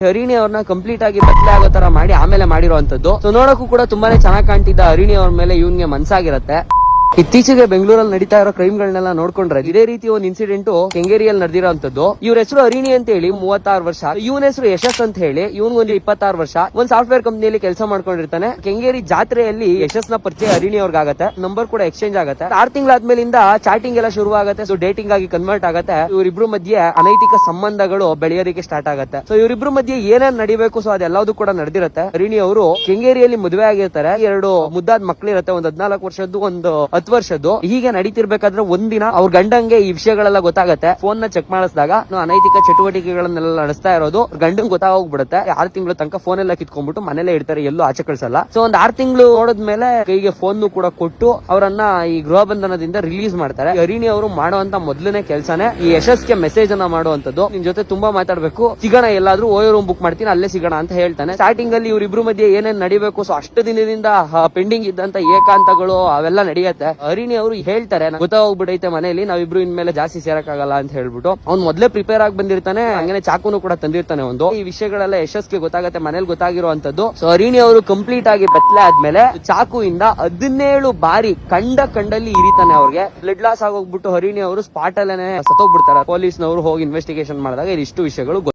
ಹರಿಣಿ ಅವ್ರನ್ನ ಕಂಪ್ಲೀಟ್ ಆಗಿ ಬದಲೆ ಆಗೋ ತರ ಮಾಡಿ ಆಮೇಲೆ ಮಾಡಿರುವಂತದ್ದು ಸೊ ನೋಡಕ್ಕೂ ಕೂಡ ತುಂಬಾನೇ ಚೆನ್ನಾಗಿ ಕಾಣ್ತಿದ್ದ ಹರಿಣಿ ಅವ್ರ ಮೇಲೆ ಇವನ್ಗೆ ಮನ್ಸಾಗಿರತ್ತೆ. ಇತ್ತೀಚೆಗೆ ಬೆಂಗಳೂರಲ್ಲಿ ನಡೀತಾ ಇರೋ ಕ್ರೈಮ್ ಗಳನ್ನೆಲ್ಲ ನೋಡ್ಕೊಂಡ್ರೆ ಇದೇ ರೀತಿ ಒಂದು ಇನ್ಸಿಡೆಂಟ್ ಕೆಂಗೇರಿಯಲ್ಲಿ ನಡೆದಿರೋಂಥದ್ದು. ಇವ್ರ ಹೆಸರು ಅರಿಣಿ ಅಂತ ಹೇಳಿ, ಮೂವತ್ತಾರು ವರ್ಷ. ಇವನ ಹೆಸರು ಯಶಸ್ ಅಂತ ಹೇಳಿ ಒಂದು ಇಪ್ಪತ್ತಾರು ವರ್ಷ. ಒಂದ್ ಸಾಫ್ಟ್ವೇರ್ ಕಂಪನಿಯಲ್ಲಿ ಕೆಲಸ ಮಾಡ್ಕೊಂಡಿರ್ತಾನೆ. ಕೆಂಗೇರಿ ಜಾತ್ರೆಯಲ್ಲಿ ಯಶಸ್ನ ಪರಿಚಯ ಹರಿಣಿ ಅವ್ರಿಗಾಗತ್ತೆ. ನಂಬರ್ ಕೂಡ ಎಕ್ಸ್ಚೇಂಜ್ ಆಗುತ್ತೆ. ಆರ್ ತಿಂಗಳಾದ್ಮೇಲಿಂದ ಚಾಟಿಂಗ್ ಎಲ್ಲ ಶುರು ಆಗುತ್ತೆ. ಸೊ ಡೇಟಿಂಗ್ ಆಗಿ ಕನ್ವರ್ಟ್ ಆಗುತ್ತೆ. ಇವರಿಬ್ರು ಮಧ್ಯೆ ಅನೈತಿಕ ಸಂಬಂಧಗಳು ಬೆಳೆಯೋದಕ್ಕೆ ಸ್ಟಾರ್ಟ್ ಆಗುತ್ತೆ. ಸೊ ಇವರಿಬ್ರು ಮಧ್ಯೆ ಏನೇನ್ ನಡಿಬೇಕು? ಸೊ ಅದೆಲ್ಲದೂ ಕೂಡ ನಡೆದಿರುತ್ತೆ. ಅರಿಣಿ ಅವರು ಕೆಂಗೇರಿಯಲ್ಲಿ ಮದುವೆ ಆಗಿರ್ತಾರೆ. ಎರಡು ಮುದ್ದಾದ ಮಕ್ಕಳಿರತ್ತೆ ಒಂದ್ ಹದ್ನಾಲ್ಕು ವರ್ಷದ್ದು ಒಂದು ಹತ್ತು ವರ್ಷದ್ದು. ಹೀಗೆ ನಡೀತಿರ್ಬೇಕಾದ್ರೆ ಒಂದಿನ ಅವ್ರ ಗಂಡಂಗೆ ಈ ವಿಷಯಗಳೆಲ್ಲ ಗೊತ್ತಾಗತ್ತೆ. ಫೋನ್ನ ಚೆಕ್ ಮಾಡಿಸಿದಾಗ ಅನೈತಿಕ ಚಟುವಟಿಕೆಗಳನ್ನೆಲ್ಲ ನಡೆಸ್ತಾ ಇರೋದು ಗಂಡಂಗ್ ಗೊತ್ತಾಗೋಗ್ಬಿಡುತ್ತೆ. ಆರು ತಿಂಗಳು ತನಕ ಫೋನ್ ಎಲ್ಲ ಕಿತ್ಕೊಂಡ್ಬಿಟ್ಟು ಮನೇಲೆ ಇಡ್ತಾರೆ ಎಲ್ಲೂ ಆಚೆ ಕಳ್ಸಲ್ಲ. ಸೊ ಒಂದ್ ಆರು ತಿಂಗಳು ನೋಡಿದ್ಮೇಲೆ ಕೈಗೆ ಫೋನ್ ಕೂಡ ಕೊಟ್ಟು ಅವರನ್ನ ಈ ಗೃಹ ಬಂಧನದಿಂದ ರಿಲೀಸ್ ಮಾಡ್ತಾರೆ. ಹರಿಣಿ ಅವರು ಮಾಡುವಂತ ಮೊದಲನೇ ಕೆಲಸನೇ ಈ ಯಶಸ್ಗೆ ಮೆಸೇಜ್ ಅನ್ನ ಮಾಡುವಂತದ್ದು ನಿಮ್ ಜೊತೆ ತುಂಬಾ ಮಾತಾಡ್ಬೇಕು. ಸಿಗೋಣ ಎಲ್ಲಾದ್ರೂ, ಓಯೋ ರೂಮ್ ಬುಕ್ ಮಾಡ್ತೀನಿ, ಅಲ್ಲೇ ಸಿಗೋಣ ಅಂತ ಹೇಳ್ತಾನೆ. ಸ್ಟಾರ್ಟಿಂಗ್ ಅಲ್ಲಿ ಇವ್ರಿಬ್ರು ಮಧ್ಯೆ ಏನೇನ್ ನಡಿಬೇಕು ಸೊ ಅಷ್ಟು ದಿನದಿಂದ ಪೆಂಡಿಂಗ್ ಇದ್ದಂತ ಏಕಾಂತಗಳು ಅವೆಲ್ಲ ನಡೆಯುತ್ತೆ. ಹರಿಣಿ ಅವರು ಹೇಳ್ತಾರೆ "ನಂಗ್ ಮನೆಯಲ್ಲಿ, ನಾವಿಬ್ರು ಇನ್ಮೇಲೆ ಜಾಸ್ತಿ ಸೇರಕ್ಕಾಗಲ್ಲ ಅಂತ ಹೇಳ್ಬಿಟ್ಟು. ಅವ್ನ್ ಮೊದ್ಲೇ ಪ್ರಿಪೇರ್ ಆಗಿ ಬಂದಿರ್ತಾನೆ, ಹಂಗೇನೆ ಚಾಕುನು ಕೂಡ ತಂದಿರ್ತಾನೆ ಒಂದು. ಈ ವಿಷಯಗಳೆಲ್ಲ ಯಶಸ್ಗೆ ಗೊತ್ತಾಗತ್ತೆ, ಮನೇಲಿ ಗೊತ್ತಾಗಿರುವಂತದ್ದು ಸೊ ಹರಿಣಿ ಅವರು ಕಂಪ್ಲೀಟ್ ಆಗಿ ಬೆತ್ತಲೆ ಆದ್ಮೇಲೆ ಇಂದ ಹದಿನೇಳು ಬಾರಿ ಕಂಡ ಕಂಡಲ್ಲಿ ಇರಿತಾನೆ ಅವ್ರಿಗೆ. ಬ್ಲಡ್ ಲಾಸ್ ಆಗೋಗ್ಬಿಟ್ಟು ಹರಿಣಿ ಅವರು ಸ್ಪಾಟ್ ಅಲ್ಲೇನೆ ಸತ್ತೋಗ್ಬಿಡ್ತಾರೆ. ಪೊಲೀಸ್ನವರು ಹೋಗಿ ಇನ್ವೆಸ್ಟಿಗೇಷನ್ ಮಾಡಿದಾಗ ಇಷ್ಟು ವಿಷಯಗಳು.